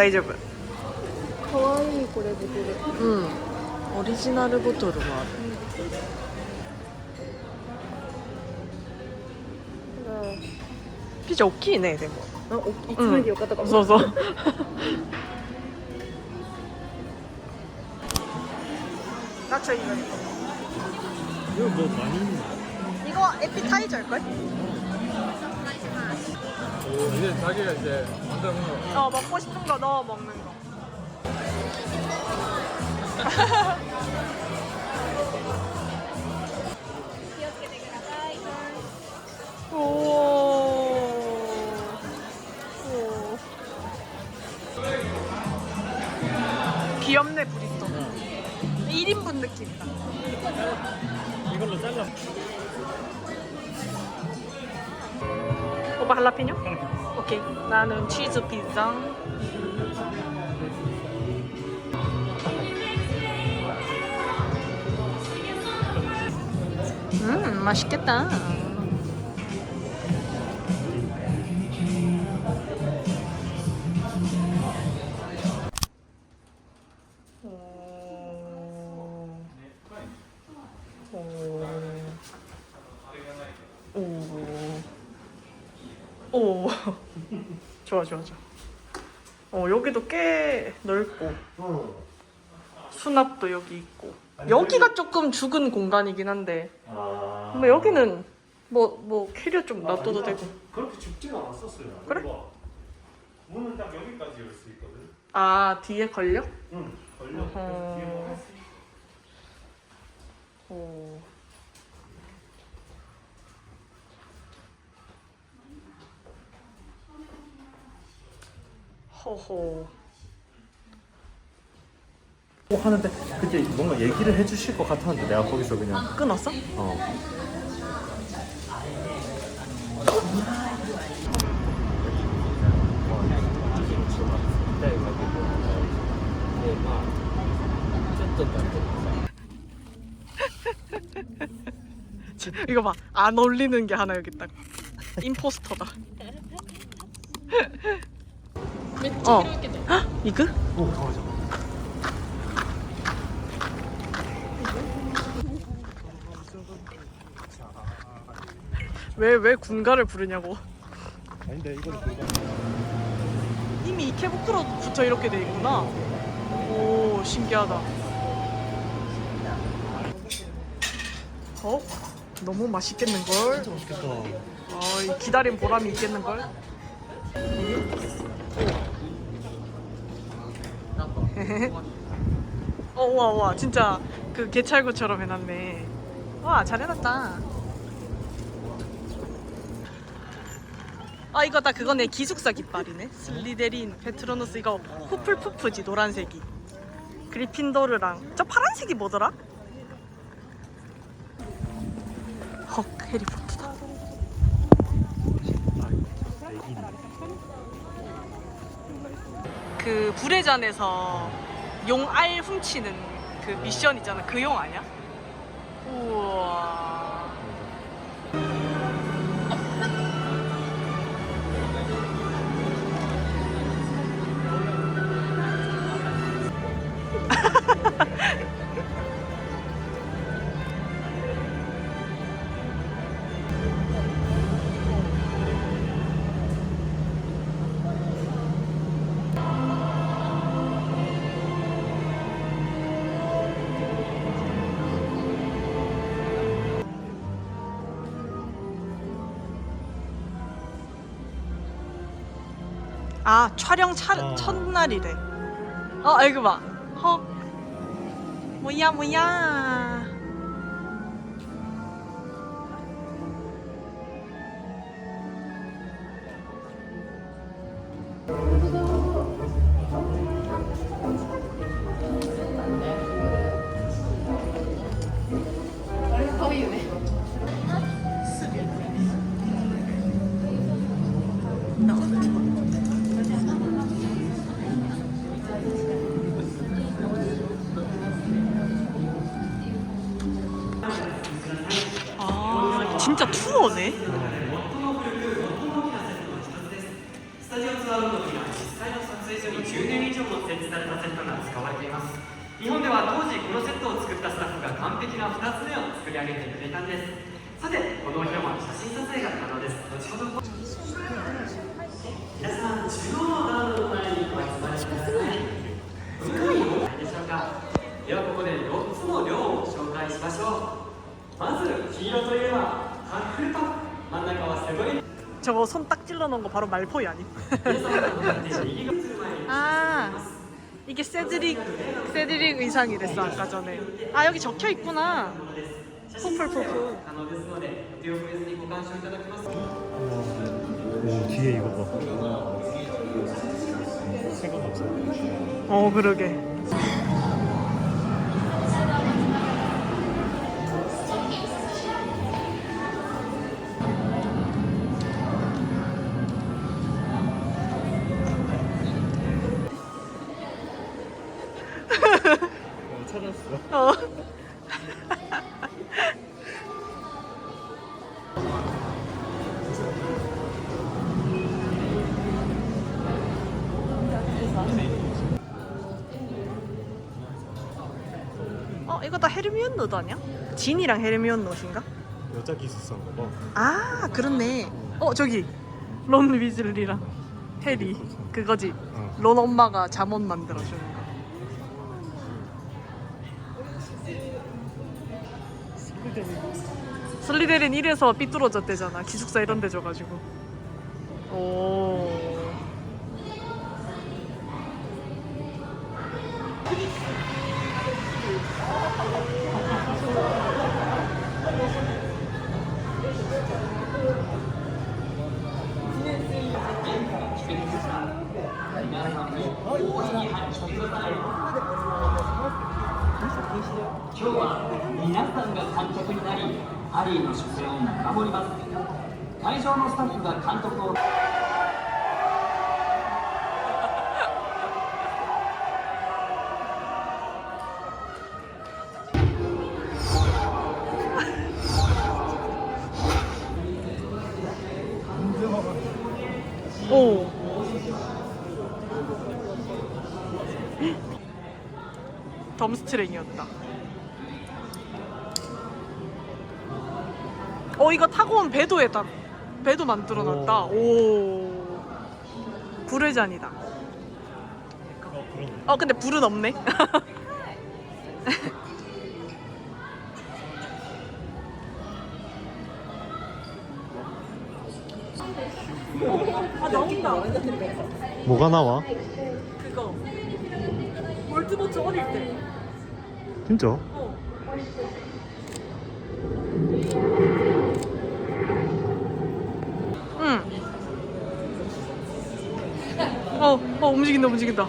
大丈夫かわいいこれボトルうんオリジナルボトルもあるピザ大きいねでもあお一枚でよかったかも、そうそう 나저 이거 이거 뭐 많이 있나? 이거 에피타이저일걸? 오, 이제 자기가 이제 만드는 거. 어 먹고 싶은 거 넣어 먹는 거 오. 오. 귀엽네 브리또 1인분 느낌이다 이걸로 잘라. 오빠 할라피뇨? 오케이. 나는 치즈 피자. 음 맛있겠다 좋아 좋아 좋아. 어 여기도 꽤 넓고 수납도 여기 있고 여기가 조금 죽은 공간이긴 한데 아. 뭐 여기는 뭐 뭐 캐리어 좀 놔둬도 되고 그렇게 춥지가 않았었어요. 그래? 이거 문은 딱 여기까지 열 수 있거든. 아 뒤에 걸려? 응. 걸려. 어허. 그래서 뒤에 뭐 할수 오. 허허. 어, 하는데 그게 뭔가 얘기를 해주실 것 같았는데 내가 거기서 그냥 끊었어? 어. 이거 봐. 안 어울리는 게 하나 여기 딱. 임포스터다. 어. 헉, 이거? 오, 잠깐만. 왜왜 군가를 부르냐고. 아닌데 이거는 그거. 이미 이케 부쿠로부터 이렇게 돼 있구나. 오 신기하다. 어? 너무 맛있겠는 걸. 맛있겠다. 어, 이 기다린 보람이 있겠는 걸. 어, 와, 와, 진짜 그 개찰구처럼 해놨네. 와, 잘 해놨다. 아, 이거 다 그거네. 기숙사 깃발이네. 슬리데린, 페트로누스 이거 후플푸프지 노란색이. 그리핀도르랑 저 파란색이 뭐더라? 헉, 해리포터다. 그 불의 잔에서 용알 훔치는 그 미션 있잖아. 그 용 아니야? 우와. 아 촬영 차, 어. 첫날이래. 어 이거 봐. 어. 뭐야 뭐야. こうす、スタジオツアーロードには実際の撮影所に10年以上も設置されたセットが使われています。日本では当時このセットを作ったスタッフが完璧な2つ目を作り上げてくれたんです。さてこの広間の写真撮影が可能です。後ほど皆さん中央 아, 저거 손 딱 찔러 놓은 거 바로 말포이 아님? 아 이게 세드릭 세드릭 의상이랬어 아까 전에 아 여기 적혀 있구나 포플포플 오 뒤에 이거 봐. 생각 없어. 어 그러게. 진이랑 헤르미온 노드인가? 여자 기숙사인가 봐. 아 그렇네. 어 저기 론 위즐리랑 해리 그거지. 어. 론 엄마가 잠옷 만들어주는 거. 슬리데린 이래서 삐뚤어졌대잖아. 기숙사 이런 데 줘가지고. 오 今日は皆さんが監督になりハリーの出演を見守ります。会場のスタッフが監督を 만들어 놨다. 오. 불의 잔이다. 어 근데 불은 없네. 아 나온다. 뭐가 나와? 그거 볼트버츠 어릴 때. 진짜? 어. 어, 어 움직인다 움직인다.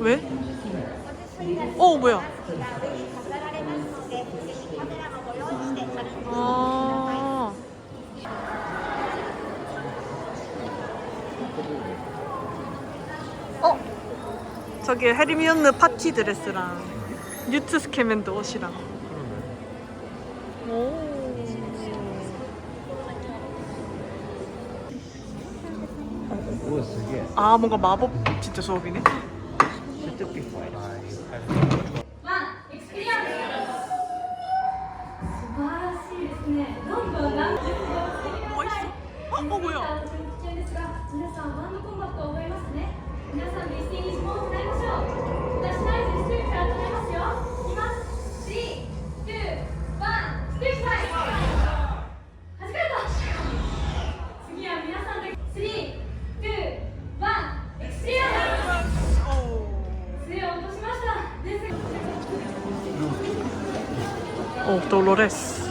왜? 어 뭐야? 저기 헤르미온느 파티 드레스랑 뉴트 스캐맨드 옷이랑. 오. 아 뭔가 마법 진짜 수업이네. 오 돌로레스.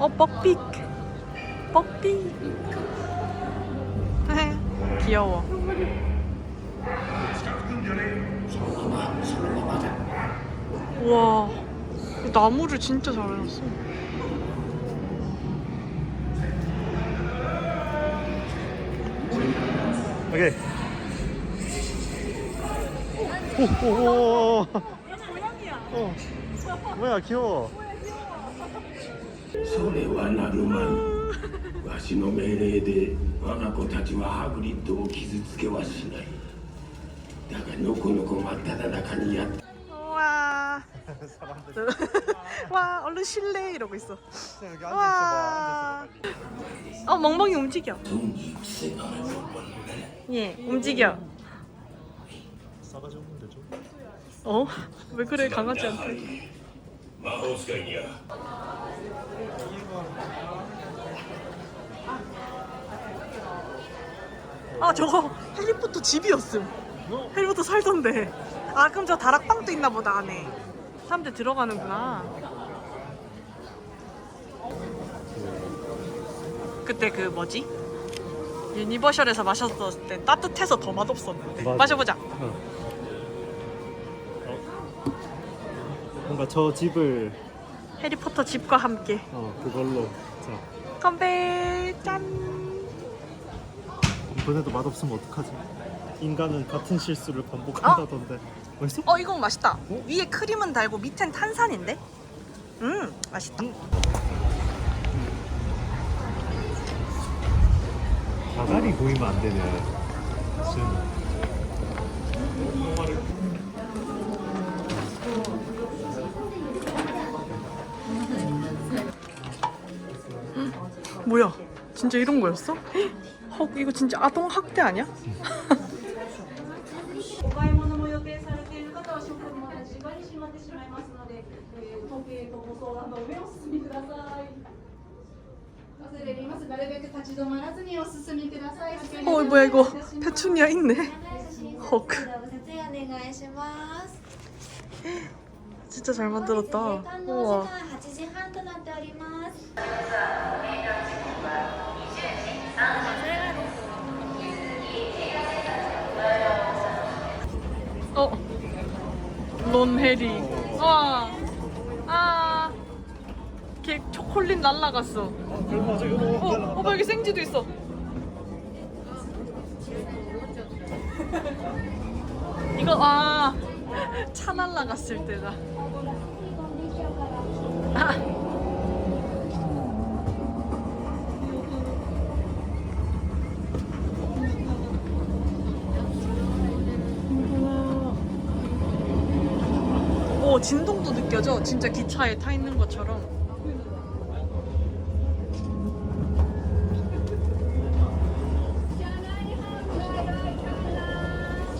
어 뻑픽 뻑픽 귀여워. 우와 나무를 진짜 잘 해놨어 오케이. 오오오. 어. 뭐야 귀여워. それはなるまいわしの命令で我が子たちはハグリッドを傷つけはしないだがのこのこ真っ只中にやって 우와 와 얼른 실래 이러고 있어 여기 와. 어 멍멍이 움직여 損に癖がある 예 움직여 싸가지 없는데 좀. 어? 왜 그래 강아지한테 魔法使いには 아 저거 해리포터 집이었음 해리포터 살던데 아 그럼 저 다락방도 있나 보다 안에 사람들 들어가는구나 그때 그 뭐지? 유니버셜에서 마셨을 때 따뜻해서 더 맛없었는데. 맞아. 마셔보자. 뭔가 저 집을 해리포터 집과 함께. 어 그걸로. 자. 건배! 짠! 이번에도 맛없으면 어떡하지? 인간은 같은 실수를 반복한다던데. 맛있어? 어 이건 맛있다. 위에 크림은 달고 밑엔 탄산인데? 음 맛있다 가다리 보이면 안 되네. 뭐야 진짜 이런 거였어? 헉 이거 진짜 아동 학대 아니야? 어 뭐야 이거. 페추니아 있네. 헉. 진짜 잘 만들었다. 우와. 어 론헤리. 와. 아. 걔 초콜릿 날라갔어 어, 오빠 여기 생지도 있어 이거 아, 차 날라갔을 때다. 아. 오, 진동도 느껴져. 진짜 기차에 타 있는 것처럼.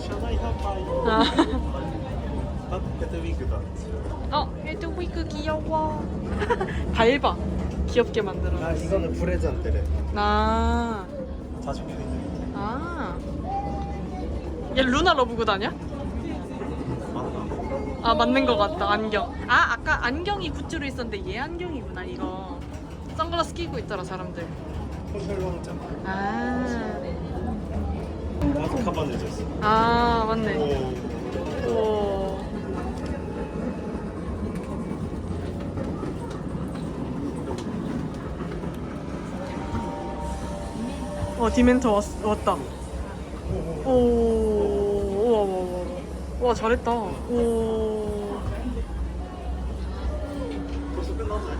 샤나이 한바이. 아. 아, 헤드위그다. 어, 헤드위그 귀여워. 밟아. 귀엽게 만들어. 아, 이거는 브레잔테래. 아, 자주 보이는. 아. 얘 루나 러브굿 아니야? 맞나? 아, 맞는 것 같다. 안경. 아, 아까 안경이 굿즈로 있었는데 얘 안경이구나, 이거. 선글라스 끼고 있더라, 사람들. 호텔 왕자. 아. 아, 맞네. 오. 오. 와 디멘터 왔, 왔다. 오, 우와, 우와, 우와, 우와, 잘했다. 오. 벌써 끝났네.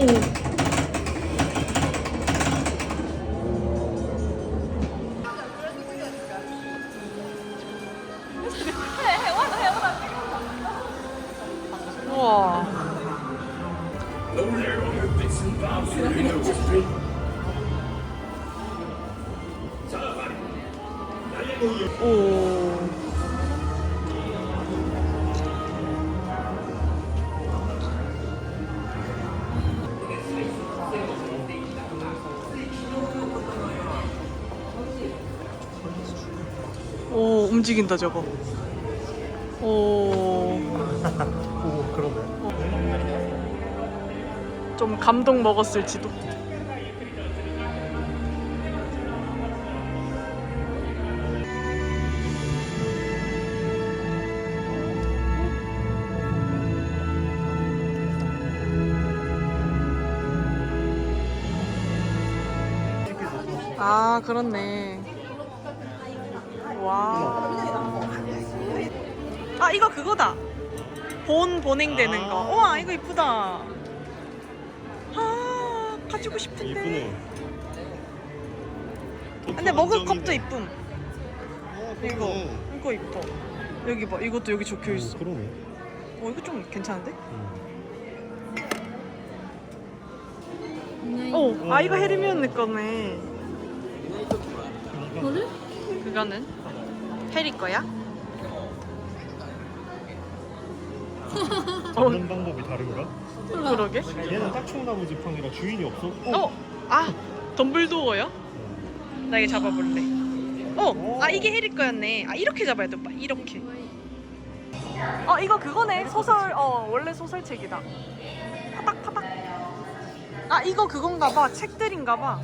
오. 우와. 오. 움직인다 저거. 오. 오 그러네. 좀 감동 먹었을지도. 아 그렇네. 아 이거 그거다. 본 보냉되는 거. 아. 우와 이거 이쁘다. 아 가지고 싶은데. 이쁘네. 근데 먹을 컵도 이쁨. 어, 이거 이거 이뻐. 여기 봐 이것도 여기 적혀 있어. 그러네. 어 이거 좀 괜찮은데? 어, 아 이거 헤르미온느 거네. 그거는 해리 거야? 잡는 방법이 다른가? 그러게. 얘는 딱총나무 지팡이라 주인이 없어. 어, 아 덤블도어야? 나 이거 잡아볼래. 어, 아 이게 해리 거였네. 아 이렇게 잡아야 돼, 오빠. 이렇게. 어 이거 그거네. 소설, 어 원래 소설책이다. 파닥 파닥. 아 이거 그건가 봐. 책들인가 봐.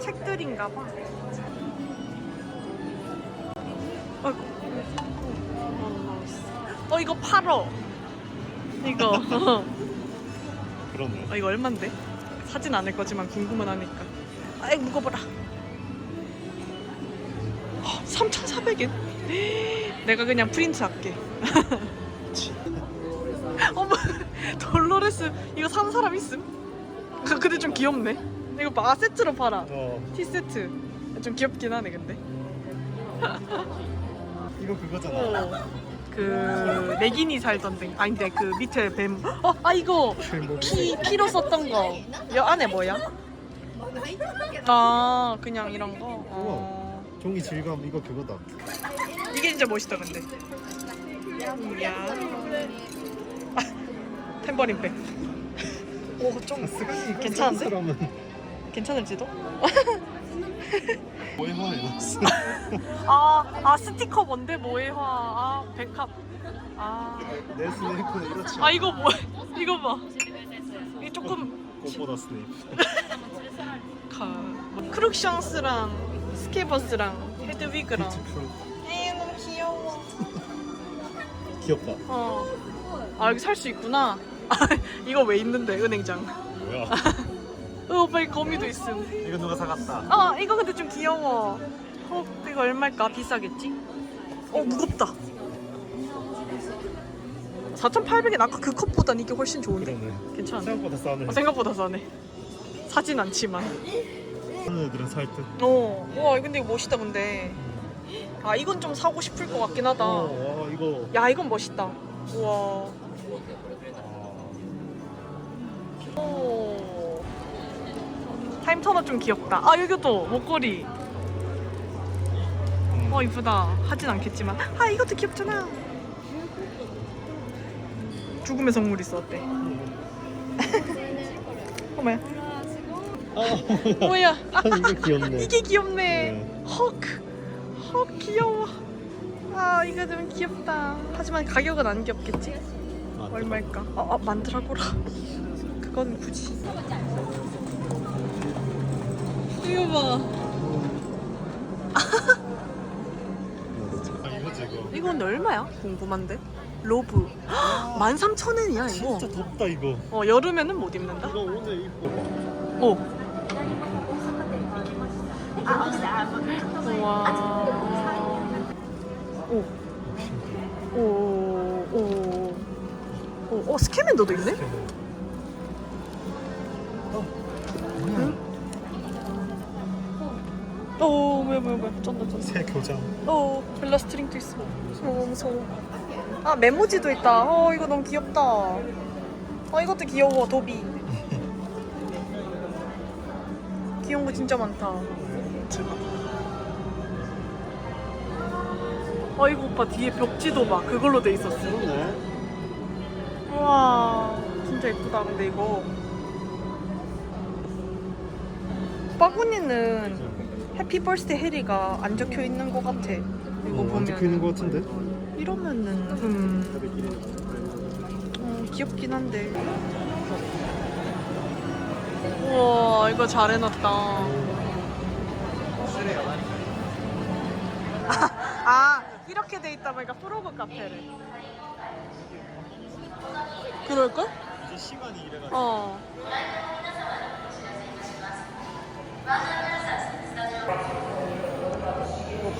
책들인가 봐. 아이고. 어 이거 팔어. 이거. 그러네. 아 이거 얼만데? 사진 않을 거지만 궁금은 하니까. 아이 무거워라. 3,400엔? 내가 그냥 프린트 할게. 어머, 돌로레스 이거 산 사람 있음? 그- 근데 좀 귀엽네. 이거 봐, 아, 세트로 팔아. 어, 티 세트. 좀 귀엽긴 하네, 근데. 이거 그거잖아. 어. 그 레gin이 살던 데. 아닌데 그 밑에 뱀. 어, 아 이거 키 키로 썼던 거. 이 안에 뭐야? 아 그냥 이런 거. 어. 종이 질감 이거 그거다. 이게 진짜 멋있다 근데. 이야. 아, 탬버린 백. 오좀 괜찮은데? 사람은 괜찮을지도? 뭐에 화해놨어. 아, 아 스티커 뭔데 뭐해화. 아 백합. 아. 내 스네이크는 이렇지. 아 이거 뭐 이거 봐. 이 조금 꽃보다 스네이크. 가 뭐, 크룩샹스랑 스케버스랑 헤드위그랑. 에이 너무 귀여워. 귀엽다. 어. 아 여기 살 수 있구나. 아, 이거 왜 있는데 은행장? 뭐야? 어 오빠 이 거미도 있음. 이거 누가 사갔다. 아 이거 근데 좀 귀여워. 어 이거 얼마일까? 비싸겠지? 어 무겁다. 4,800엔 아까 그 컵보단 이게 훨씬 좋은데. 그러네. 괜찮은데? 생각보다 싸네. 어, 생각보다 싸네. 사진 않지만. 애들은 살 듯. 어, 와 근데 이거 멋있다 근데. 아 이건 좀 사고 싶을 것 같긴 하다. 어, 와 이거. 야 이건 멋있다. 우와. 오. 타임 터너 좀 귀엽다. 아 여기도 목걸이. 어 이쁘다. 하진 않겠지만. 아 이것도 귀엽잖아. 죽음의 성물 있어 어때? 어머야. 아, 뭐야? 아, 이거 귀엽네. 이게 귀엽네. 네. 헉. 헉 귀여워. 아 이거 좀 귀엽다. 하지만 가격은 안 귀엽겠지? 아, 얼마일까? 아, 아 만들어보라. 그건 굳이. 이거 봐. 아 이거지 이거. 이거 근데 얼마야? 궁금한데. 로브. 13,000원이야 이거. 진짜 덥다 이거. 어 여름에는 못 입는다. 이거 오늘 입고. 오. 우와. 오. 오. 오. 오. 어 스캐맨더도 있네? 오 뭐야 뭐야 뭐야 쩐다 쩐다. 새 교장. 어, 벨라 스트링도 있어. 무서워, 무서워. 아, 메모지도 있다. 어, 이거 너무 귀엽다. 어, 이것도 귀여워, 도비. 귀여운 거 진짜 많다. 어, 이거 오빠 뒤에 벽지도 막 그걸로 돼 있었어. 그러네. 우와, 진짜 예쁘다, 근데 이거. 빠구니는 해피 벌스데 해리가 안 적혀 있는 것 같아. 이거 어, 보면 안 찍혀 있는 것 같은데. 이러면은 음 어, 귀엽긴 한데. 우와 이거 잘 해놨다. 아 이렇게 돼 있다 보니까 프로그 카페를. 그럴걸? 이제 시간이 이래가지고. 어.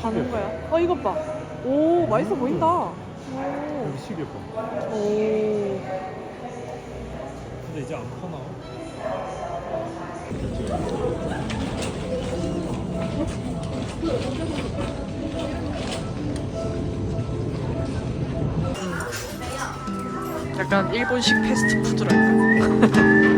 뭐 파는 거야? 어 이것 봐. 오 맛있어 보인다. 오. 여기 시계 봐. 오. 근데 이제 안 파나? 약간 일본식 패스트푸드랄까?